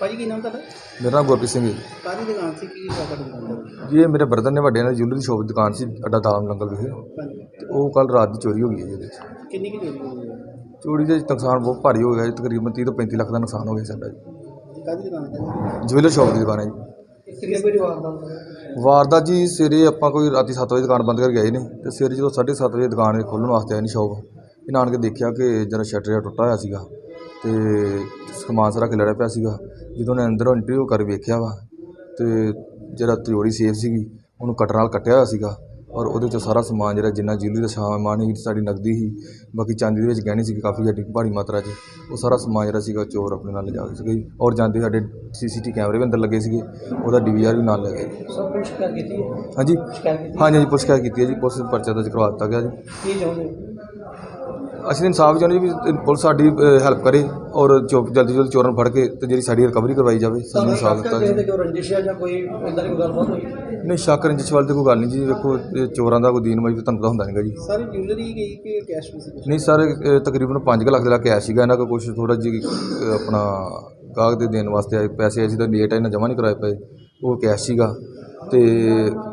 ਭਾਜੀ ਕੀ ਨਾਮ ਤੁਹਾਡਾ? ਮੇਰਾ ਨਾਮ ਗੁਰਪ੍ਰੀਤ ਸਿੰਘ ਹੈ। ਕਾਹਦੀ ਦੁਕਾਨ ਸੀ? ਕੀ ਤੁਹਾਡੀ ਦੁਕਾਨ ਦਾ ਜੀ ਇਹ ਮੇਰੇ ਬ੍ਰਦਰ ਨੇ ਵੱਡੇ ਨਾਲ ਜੁਐਲਰੀ ਸ਼ੋਪ ਦੀ ਦੁਕਾਨ ਸੀ ਅੱਡਾ ਦਾਮ ਲੰਗਲ ਵਿਖੇ। ਹਾਂਜੀ। ਤੇ ਉਹ ਕੱਲ ਰਾਤ ਦੀ ਚੋਰੀ ਹੋ ਗਈ ਹੈ ਜੀ ਇਹਦੇ 'ਚ ਕਿੰਨੀ ਕੀ ਚੋਰੀ ਹੋਈ ਹੈ? ਚੋਰੀ ਦੇ ਨੁਕਸਾਨ ਬਹੁਤ ਭਾਰੀ ਹੋ ਗਿਆ ਜੀ ਤਕਰੀਬਨ 30 ਤੋਂ 35 ਲੱਖ ਦਾ ਨੁਕਸਾਨ ਹੋ ਗਿਆ ਸਾਡਾ ਜੀ। ਕਾਹਦੀ ਦੁਕਾਨ ਦਾ ਜੁਐਲਰ ਸ਼ੋਪ ਦੀ ਦੁਕਾਨ ਹੈ ਜੀ। ਕਿੰਨੇ ਵਜੇ ਵਾਰਦਾ ਵਾਰਦਾਤ ਜੀ ਸਵੇਰੇ ਆਪਾਂ ਕੋਈ ਰਾਤੀ 7 ਵਜੇ ਦੁਕਾਨ ਬੰਦ ਕਰਕੇ ਗਏ ਨੇ ਤੇ ਸਵੇਰੇ ਜਦੋਂ 7:30 ਵਜੇ ਦੁਕਾਨ ਖੋਲ੍ਹਣ ਵਾਸਤੇ ਆਏ ਨੇ ਸ਼ੋਪ ਇਹਨਾਂ ਆਣ ਕੇ ਦੇਖਿਆ ਕਿ ਜਰਾ ਸ਼ਟਰ ਜਿਹਾ ਟੁੱਟਾ ਹੋਇਆ ਸੀਗਾ ਤੇ ਸਮਾਨ ਸਾਰਾ ਖਿਲਰਿਆ ਪਿਆ ਸੀਗਾ। ਜਦੋਂ ਨੇ ਅੰਦਰੋਂ ਇੰਟਰਵਿਊ ਕਰ ਵੇਖਿਆ ਵਾ ਤੇ ਜਿਹੜਾ ਤਿਜੋਰੀ ਸੇਫ ਸੀਗੀ ਉਹਨੂੰ ਕਟਰ ਨਾਲ ਕੱਟਿਆ ਹੋਇਆ ਸੀਗਾ ਔਰ ਉਹਦੇ ਚੋਂ ਸਾਰਾ ਸਮਾਨ ਜਿਹੜਾ ਜਿੰਨਾ ਜਿਊਲਰੀ ਦਾ ਸਮਾਨ ਸੀ ਸਾਡੀ ਨਕਦੀ ਸੀ ਬਾਕੀ ਚਾਂਦੀ ਦੇ ਵਿੱਚ ਗਹਿਣੇ ਸੀ ਕਾਫੀ ਜ਼ਿਆਦਾ ਭਾਰੀ ਮਾਤਰਾ 'ਚ ਉਹ ਸਾਰਾ ਸਮਾਨ ਜਿਹੜਾ ਸੀਗਾ ਚੋਰ ਆਪਣੇ ਨਾਲ ਲਿਜਾ ਕੇ ਸੀਗਾ ਜੀ ਔਰ ਜਾਂਦੇ ਸਾਡੇ ਸੀਸੀਟੀ ਕੈਮਰੇ ਵੀ ਅੰਦਰ ਲੱਗੇ ਸੀਗੇ ਉਹਦਾ ਡੀਵੀਆਰ ਵੀ ਨਾਲ ਲੈ ਗਏ ਸਭ ਕੁਝ ਕਰ ਕੀਤੀ ਹੈ? ਹਾਂਜੀ। ਹਾਂਜੀ ਹਾਂਜੀ ਪੁਲਿਸ ਕੀਤੀ ਹੈ ਜੀ ਪੁਲਿਸ ਪਰਚਾ ਦਰਜ ਕਰਵਾ ਦਿੱਤਾ ਗਿਆ ਜੀ। ਕੀ ਚਾਹੁੰਦੇ ਅਸੀਂ ਤਾਂ ਇਨਸਾਫ ਚਾਹੁੰਦੇ ਜੀ ਵੀ ਪੁਲਿਸ ਸਾਡੀ ਹੈਲਪ ਕਰੇ ਔਰ ਚੋ ਜਲਦੀ ਜਲਦੀ ਚੋਰਾਂ ਨੂੰ ਫੜ ਕੇ ਤੇ ਜਿਹੜੀ ਸਾਡੀ ਰਿਕਵਰੀ ਕਰਵਾਈ ਜਾਵੇ ਸਾਨੂੰ ਇਨਸਾਫ ਦਿੱਤਾ ਕਿਸੇ ਜੀ। ਦੇ ਕੋਈ ਰੰਜਿਸ਼ ਹੈ ਜਾਂ ਕੋਈ ਇਦਾਂ ਦੀ ਕੋਈ ਗੱਲਬਾਤ ਹੋਈ? ਨਹੀਂ ਸ਼ੱਕ ਰੰਜਿਸ਼ ਵਾਲੀ ਤੇ ਕੋਈ ਗੱਲ ਨਹੀਂ ਜੀ ਵੇਖੋ ਇਹ ਚੋਰਾਂ ਦਾ ਕੋਈ ਦੀਨ ਮਜਬੂਰ ਤੁਹਾਨੂੰ ਪਤਾ ਹੁੰਦਾ ਨਹੀਂਗਾ ਜੀ। ਸਾਰੀ ਜੁਐਲਰੀ ਗਈ ਕਿ ਕੈਸ਼ ਵੀ ਸੀ ਕੁਛ? ਨਹੀਂ ਸਰ ਇਹ ਤਕਰੀਬਨ 5 ਲੱਖ ਦਾ ਕੈਸ਼ ਸੀਗਾ ਇਹਨਾਂ ਕੋਲ ਕੁਝ ਥੋੜਾ ਅਹ, ਆਪਣਾ ਗਾਹਕ ਦੇ ਦੇਣ ਵਾਸਤੇ ਆਏ ਪੈਸੇ ਅਸੀਂ ਤਾਂ ਲੇਟ ਆ ਇਹਨਾਂ ਜਮ੍ਹਾਂ ਨਹੀਂ ਕਰਾਏ ਪਏ ਉਹ ਕੈਸ਼ ਸੀਗਾ। ਤੇ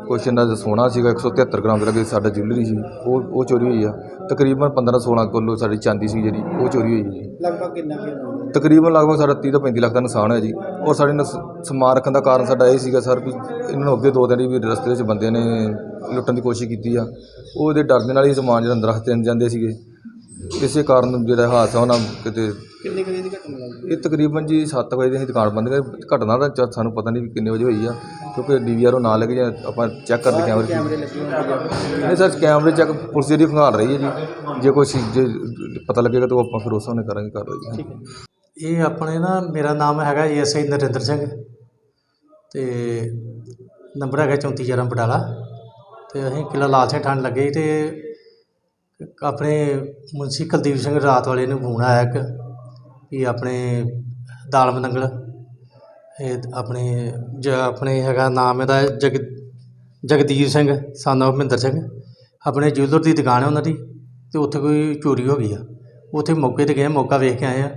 ਕੁਛ ਇਹਨਾਂ ਦਾ ਸੋਨਾ ਸੀਗਾ 173 ਗ੍ਰਾਮ ਦੇ ਲੱਗੇ ਸਾਡਾ ਜੁਐਲਰੀ ਸੀ ਉਹ ਉਹ ਚੋਰੀ ਹੋਈ ਆ। ਤਕਰੀਬਨ 15 16 ਕਿਲੋ ਸਾਡੀ ਚਾਂਦੀ ਸੀ ਜਿਹੜੀ ਉਹ ਚੋਰੀ ਹੋਈ ਜੀ। ਲਗਭਗ ਕਿੰਨਾ ਕੀ ਤਕਰੀਬਨ ਲਗਭਗ ਸਾਡਾ 30 ਤੋਂ 35 ਲੱਖ ਦਾ ਨੁਕਸਾਨ ਹੋਇਆ ਜੀ। ਔਰ ਸਾਡੇ ਨਸ- ਸਮਾਨ ਰੱਖਣ ਦਾ ਕਾਰਨ ਸਾਡਾ ਇਹ ਸੀਗਾ ਸਰ ਵੀ ਇਹਨਾਂ ਨੂੰ ਅੱਗੇ ਦੋ ਦਿਨ ਵੀ ਰਸਤੇ ਵਿੱਚ ਬੰਦੇ ਨੇ ਲੁੱਟਣ ਦੀ ਕੋਸ਼ਿਸ਼ ਕੀਤੀ ਆ। ਉਹਦੇ ਡਰ ਦੇ ਨਾਲ ਹੀ ਸਮਾਨ ਜਿਹੜਾ ਅੰਦਰ ਰੱਖਦੇ ਜਾਂਦੇ ਸੀਗੇ। ਇਸੇ ਕਾਰਨ ਜਿਹੜਾ ਹਾਦਸਾ ਉਹਨਾਂ ਕਿਤੇ ਕਿੰਨੇ ਕੁ ਵਜੇ ਦੀ ਘਟਨਾ ਲੱਗਦੀ ਇਹ ਤਕਰੀਬਨ ਜੀ 7 ਵਜੇ ਦੀ ਅਸੀਂ ਦੁਕਾਨ ਬੰਦ ਕਰ। ਘਟਨਾ ਦਾ ਚ- ਸਾਨੂੰ ਪਤਾ ਨਹੀਂ ਵੀ ਕਿੰਨੇ ਵਜੇ ਹੋਈ ਆ ਕਿਉਂਕਿ ਡੀਵੀਆਰ ਉਹ ਨਾਲ ਲੈ ਕੇ ਜਾਂ ਆਪਾਂ ਚੈੱਕ ਕਰਦੇ ਕੈਮਰੇ ਕੈਮਰੇ ਲੱਗੇ ਹੋਣਗੇ ਨਹੀਂ ਸਰ ਕੈਮਰੇ ਚੈੱਕ ਪੁਲਿਸ ਜਿਹੜੀ ਖੰਗਾਲ ਰਹੀ ਹੈ ਜੀ। ਜੇ ਕੋਈ ਜੇ ਪਤਾ ਲੱਗੇਗਾ ਤਾਂ ਉਹ ਆਪਾਂ ਫਿਰ ਉਸ ਹਿਸਾਬ ਨਾਲ ਕਰਾਂਗੇ ਕਾਰਵਾਈ। ਜੀ ਇਹ ਆਪਣੇ ਨਾ ਮੇਰਾ ਨਾਮ ਹੈਗਾ ਐਸਆਈ ਨਰਿੰਦਰ ਸਿੰਘ ਤੇ ਨੰਬਰ ਹੈਗਾ 3411 ਬਟਾਲਾ ਤੇ ਅਸੀਂ ਕਿਲਾ ਲਾਲ ਸਿੰਘ ਠੰਡ ਲੱਗੇ ਸੀ ਤੇ ਆਪਣੇ ਮੁਨਸੀ ਕੁਲਦੀਪ ਸਿੰਘ ਰਾਤ ਵਾਲੇ ਨੂੰ ਫੋਨ ਆਇਆ ਇੱਕ ਵੀ ਆਪਣੇ ਦਾਲਮ ਨੰਗਲ ਇਹ ਆਪਣੇ ਜ ਆਪਣੇ ਹੈਗਾ ਨਾਮ ਇਹਦਾ ਜਗ ਜਗਦੀਪ ਸਿੰਘ of ਮਹਿੰਦਰ ਸਿੰਘ ਆਪਣੇ ਜੁਐਲਰ ਦੀ ਦੁਕਾਨ ਹੈ ਉਹਨਾਂ ਦੀ ਤੇ ਉੱਥੇ ਕੋਈ ਚੋਰੀ ਹੋ ਗਈ ਆ। ਉੱਥੇ ਮੌਕੇ ਤੇ ਗਏ ਮੌਕਾ ਵੇਖ ਕੇ ਆਏ ਆ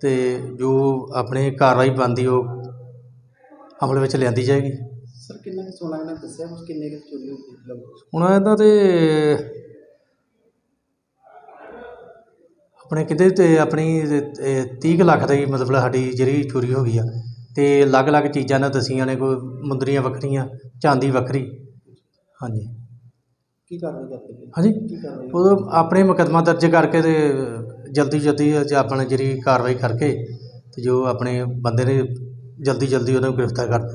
ਤੇ ਜੋ ਆਪਣੇ ਕਾਰਵਾਈ ਬਣਦੀ ਉਹ ਅਮਲ ਵਿੱਚ ਲਿਆਂਦੀ ਜਾਏਗੀ। ਸਰ ਕਿੰਨਾ ਕੁ ਸੋਨਾ ਇਹਨਾਂ ਨੇ ਦੱਸਿਆ ਕੁਛ ਕਿੰਨੇ ਕੁ ਚੋਰੀ ਸੀ ਲਗਭਗ ਹੁਣ ਇਹਨਾਂ ਤੇ ਆਪਣੇ ਕਿਤੇ ਤੇ ਆਪਣੀ 30 ਲੱਖ ਦੀ ਮਤਲਬ ਸਾਡੀ ਜਿਹੜੀ ਚੋਰੀ ਹੋ ਗਈ ਆ ਤੇ ਅਲੱਗ-ਅਲੱਗ ਚੀਜ਼ਾਂ ਨੇ ਦਸੀਆਂ ਨੇ ਕੋਈ ਮੁੰਦਰੀਆਂ ਵੱਖਰੀਆਂ ਚਾਂਦੀ ਵੱਖਰੀ। ਹਾਂਜੀ। ਕੀ ਕਾਰਵਾਈ ਕਰਦੇ ਹਾਂਜੀ। ਕੀ ਉਦੋਂ ਆਪਣੇ ਮੁਕੱਦਮਾ ਦਰਜ ਕਰਕੇ ਤੇ ਜਲਦੀ ਜਲਦੀ ਆਪਣਾ ਜਿਹੜੀ ਕਾਰਵਾਈ ਕਰਕੇ ਤੇ ਜੋ ਆਪਣੇ ਬੰਦੇ ਨੇ ਜਲਦੀ ਜਲਦੀ ਉਹਨੂੰ ਗ੍ਰਿਫਤਾਰ ਕਰ